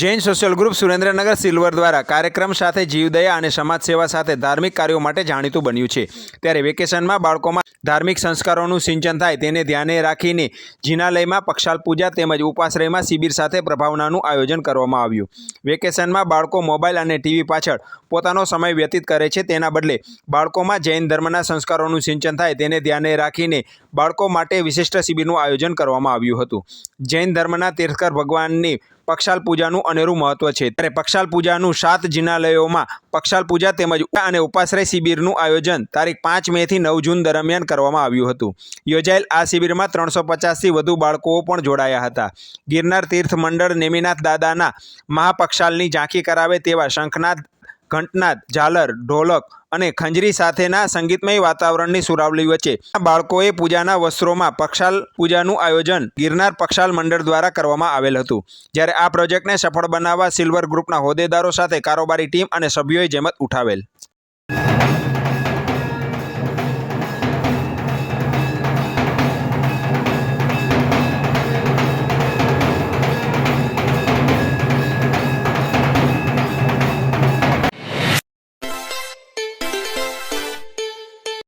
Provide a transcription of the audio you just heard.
Jain social group Surendranagar silver દ્વારા કાર્યક્રમ સાથે જીવદયા અને સમાજ સેવા સાથે ધાર્મિક કાર્યો માટે જાણીતું બન્યું છે. ત્યારે વેકેશનમાં બાળકોમાં ધાર્મિક સંસ્કારોનું સિંચન થાય તેને ધ્યાને રાખીને જિનાલયમાં પક્ષાલ પૂજા તેમજ ઉપાશ્રયમાં શિબિર સાથે પ્રભાવનાનું આયોજન કરવામાં આવ્યું. વેકેશનમાં બાળકો મોબાઈલ અને ટીવી પાછળ પોતાનો સમય વ્યતીત કરે છે. તેના બદલે બાળકોમાં જૈન ધર્મના સંસ્કારોનું સિંચન થાય તેને ધ્યાને રાખીને બાળકો માટે વિશિષ્ટ શિબિરનું આયોજન કરવામાં આવ્યું હતું. જૈન ધર્મના તીર્થકર ભગવાનની પક્ષાલ પૂજાનું અનેરું મહત્વ છે. ત્યારે પક્ષાલ પૂજાનું સાત જિનાલયોમાં પક્ષાલ પૂજા તેમજ અને ઉપાશ્રય શિબિરનું આયોજન તારીખ પાંચ મેથી નવ જૂન દરમિયાન કરવામાં આવ્યું હતું. યોજાયેલ આ શિબિરમાં ત્રણસો પચાસથી વધુ બાળકો પણ જોડાયા હતા. ગિરનાર તીર્થ મંડળ નેમિનાથ દાદાના મહાપક્ષાલની ઝાંખી કરાવે તેવા શંખનાદ ઘંટનાદ ઝાલર, ઢોલક અને ખંજરી સાથેના સંગીતમય વાતાવરણની સુરાવલી વચ્ચે બાળકોએ પૂજાના વસ્ત્રોમાં પક્ષાલ પૂજાનું આયોજન ગિરનાર પક્ષાલ મંડળ દ્વારા કરવામાં આવેલ હતું. જ્યારે આ પ્રોજેક્ટને સફળ બનાવવા સિલ્વર ગ્રુપના હોદ્દેદારો સાથે કારોબારી ટીમ અને સભ્યોએ જેમત ઉઠાવેલ.